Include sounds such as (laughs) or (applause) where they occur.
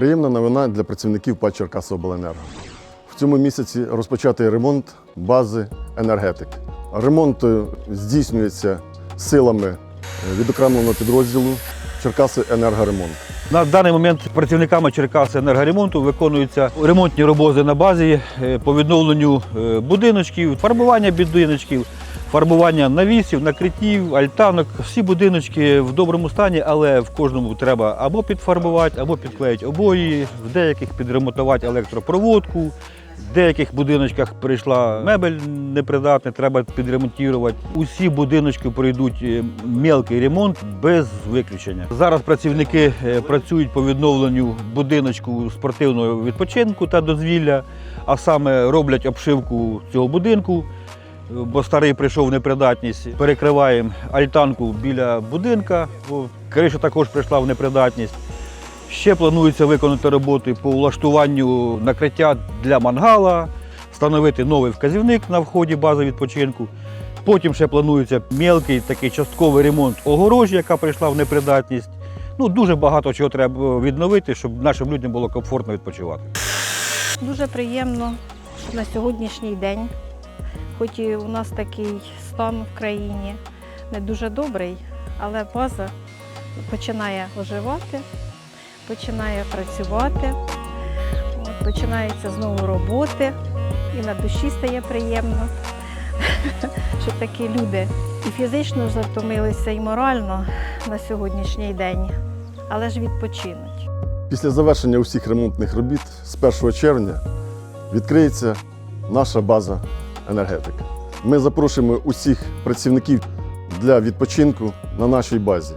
Приємна новина для працівників ПАД Черкасобленерго. В цьому місяці розпочатий ремонт бази енергетик. Ремонт е, здійснюється силами е, відокремленого підрозділу Черкаси Енергоремонт. На даний момент працівниками Черкаси енергоремонту виконуються ремонтні роботи на базі е, по відновленню будиночків, фарбування будиночків, фарбування навісів, накриттів, альтанок. Всі будиночки в доброму стані, але в кожному треба або підфарбувати, або підклеїти обої, в деяких підремонтувати електропроводку. В деяких будиночках прийшла мебель непридатна, треба підремонтувати. Усі будиночки пройдуть е, мелкий ремонт без виключення. Зараз працівники е, працюють по відновленню будиночку спортивного відпочинку та дозвілля, а саме роблять обшивку цього будинку, бо старий прийшов в непридатність. Перекриваємо альтанку біля будинка, бо криша також прийшла в непридатність. Ще планується виконати роботи по влаштуванню накриття для мангала, встановити новий вказівник на вході бази відпочинку. Потім ще планується мелкий такий частковий ремонт огорожі, яка прийшла в непридатність. Ну, дуже багато чого треба відновити, щоб нашим людям було комфортно відпочивати. Дуже приємно, що на сьогоднішній день, хоч і у нас такий стан в країні не дуже добрий, але база починає оживати, починає працювати, починаються знову роботи, і на душі стає приємно, (laughs) що такі люди і фізично затомилися, і морально на сьогоднішній день, але ж відпочинуть. Після завершення усіх ремонтних робіт з 1 червня відкриється наша база енергетика. Ми запрошуємо усіх працівників для відпочинку на нашій базі.